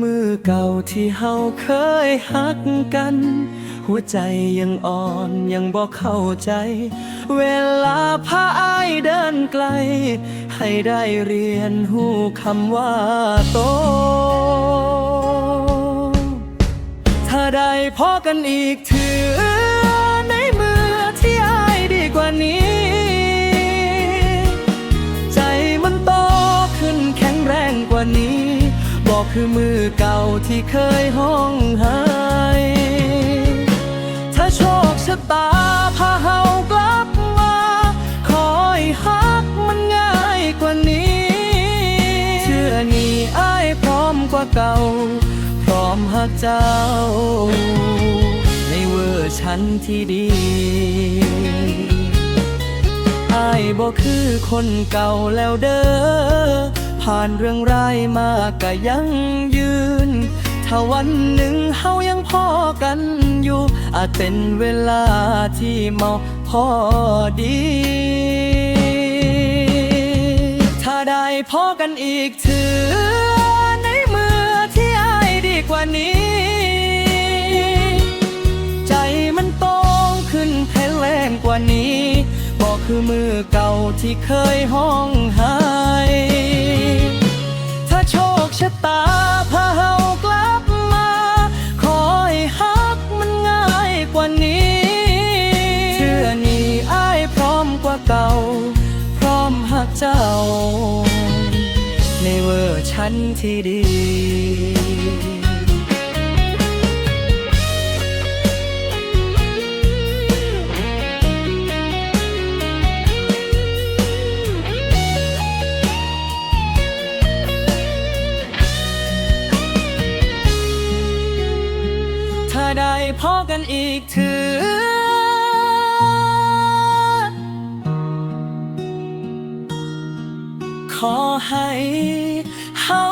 มือเก่าที่เฮาเคยฮักกัน หัวใจยังอ่อนยังบอกเข้าใจ เวลาพาอายเดินไกล ให้ได้เรียนหูคำว่าโต ถ้าได้พอกันอีกเถือในมือที่อายดีกว่านี้ บอกคือมือเก่าที่เคยห้องหายถ้าโชคชะตาพาเฮากลับมา คอยฮักมันง่ายกว่านี้ เชื่อนี่อ้ายพร้อมกว่าเก่า พร้อมฮักเจ้า ในเวอร์ชันที่ดีอายบ่คือคนเก่าแล้วเด้อ ผ่านเรื่องร้ายมาก็ยังยืน ถ้าวันหนึ่งเฮายังพอกันอยู่ อาจเป็นเวลาที่เหมาะพอดี ถ้าได้พอกันอีกถือในมือที่อายดีกว่านี้ ใจมันโตขึ้นแผ่นแรงกว่านี้บอกคือมือเก่าที่เคยห้องหาา ในเวอร์ชันที่ดีถ้าได้พอกันอีกถือ ให้เขา